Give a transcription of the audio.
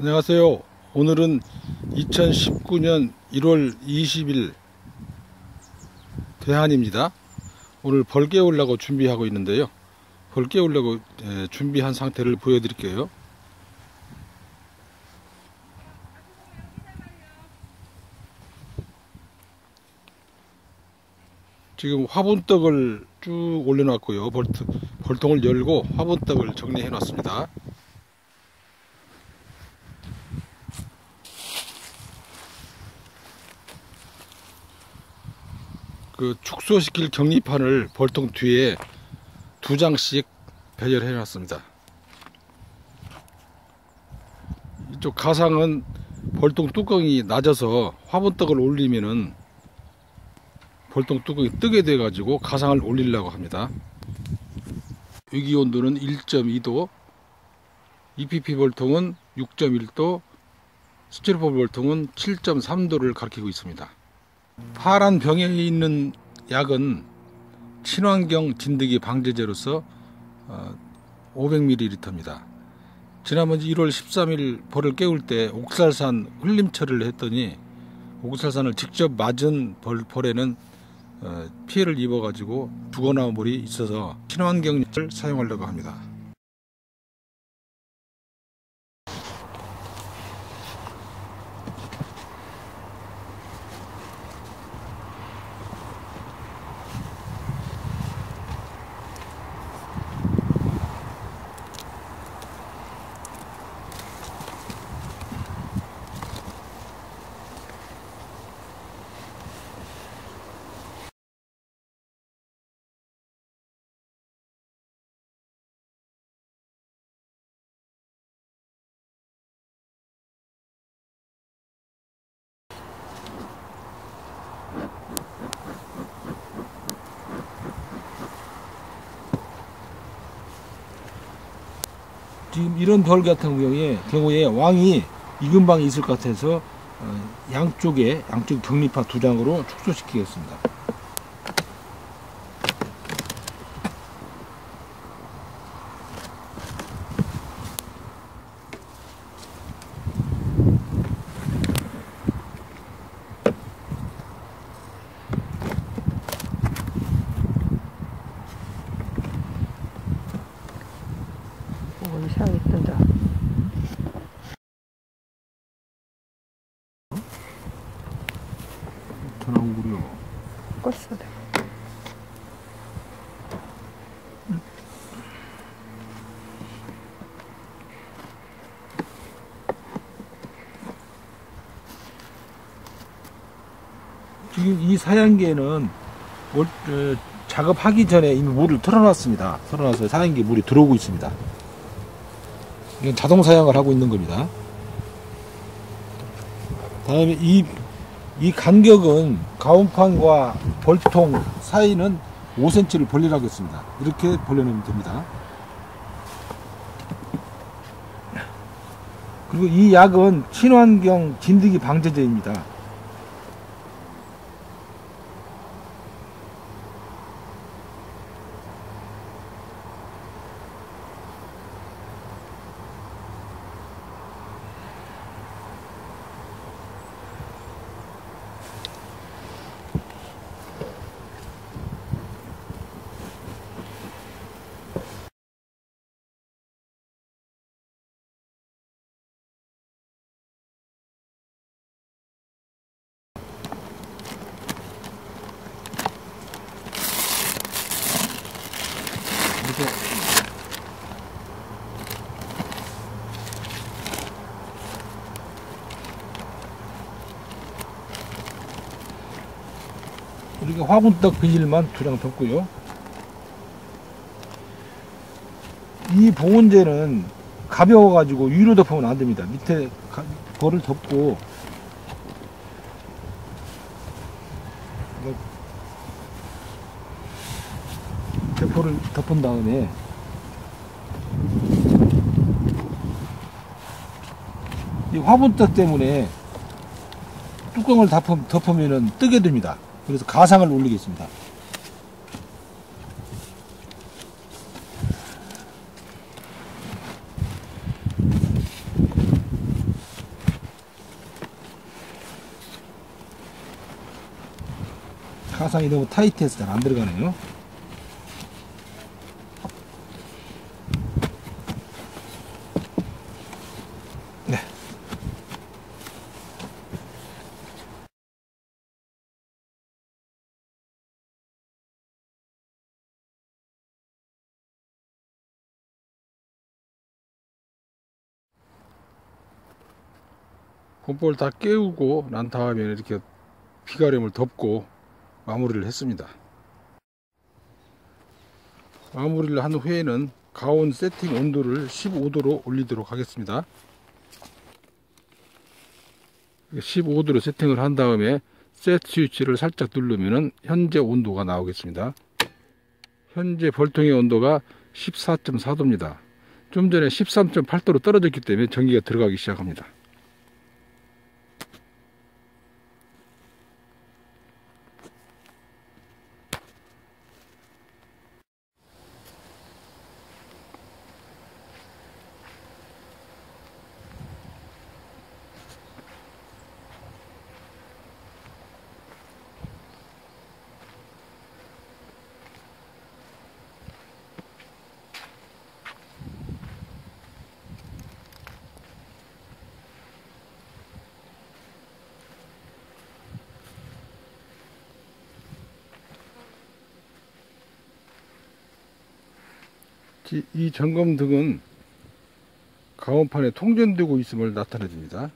안녕하세요. 오늘은 2019년 1월 20일 대한입니다. 오늘 벌 깨우려고 준비하고 있는데요. 벌 깨우려고 예, 준비한 상태를 보여드릴게요. 지금 화분떡을 쭉 올려놨고요. 벌통을 열고 화분떡을 정리해 놨습니다. 그 축소시킬 격리판을 벌통 뒤에 두 장씩 배열해 놨습니다. 이쪽 가상은 벌통 뚜껑이 낮아서 화분떡을 올리면은 벌통 뚜껑이 뜨게 돼 가지고 가상을 올리려고 합니다. 유기 온도는 1.2도, EPP 벌통은 6.1도, 스티로폼 벌통은 7.3도를 가리키고 있습니다. 파란 병에 있는 약은 친환경 진드기 방제제로서 500ml입니다. 지난번 1월 13일 벌을 깨울 때 옥살산 흘림 처리를 했더니 옥살산을 직접 맞은 벌, 벌에는 어, 피해를 입어가지고 죽어나온 벌이 있어서 친환경을 사용하려고 합니다. 지금 이런 벌 같은 경우에, 경우에 왕이 이근방에 있을 것 같아서 어, 양쪽에 양쪽 격리파 두 장으로 축소시키겠습니다. 오, 이상하게 뜬다. 전화오구려. 껐어. 내가. 지금 이 사양기에는 올- 어, 작업하기 전에 이미 물을 틀어놨습니다. 틀어놔서 사양기에 물이 들어오고 있습니다. 이건 자동 사양을 하고 있는 겁니다. 다음에 이, 이 간격은 가운판과 벌통 사이는 5cm를 벌리라고 했습니다. 이렇게 벌려놓으면 됩니다. 그리고 이 약은 친환경 진드기 방제제입니다. 이렇게 이렇게 화분떡 비닐만 두 장 덮고요. 이 보온재는 가벼워가지고 위로 덮으면 안 됩니다. 밑에 가- 벌을 덮고 이거 대포를 덮은 다음에 이 화분떡 때문에 뚜껑을 덮으, 덮으면 뜨게 됩니다. 그래서 가상을 올리겠습니다. 가상이 너무 타이트해서 잘 안 들어가네요. 봄볼 다 깨우고 난 다음에 이렇게 비가림을 덮고 마무리를 했습니다. 마무리를 한 후에는 가온 세팅 온도를 15도로 올리도록 하겠습니다. 15도로 세팅을 한 다음에 셋 스위치를 살짝 누르면 현재 온도가 나오겠습니다. 현재 벌통의 온도가 14.4도입니다. 좀 전에 13.8도로 떨어졌기 때문에 전기가 들어가기 시작합니다. 이 점검등은 가온판에 통전되고 있음을 나타내 줍니다.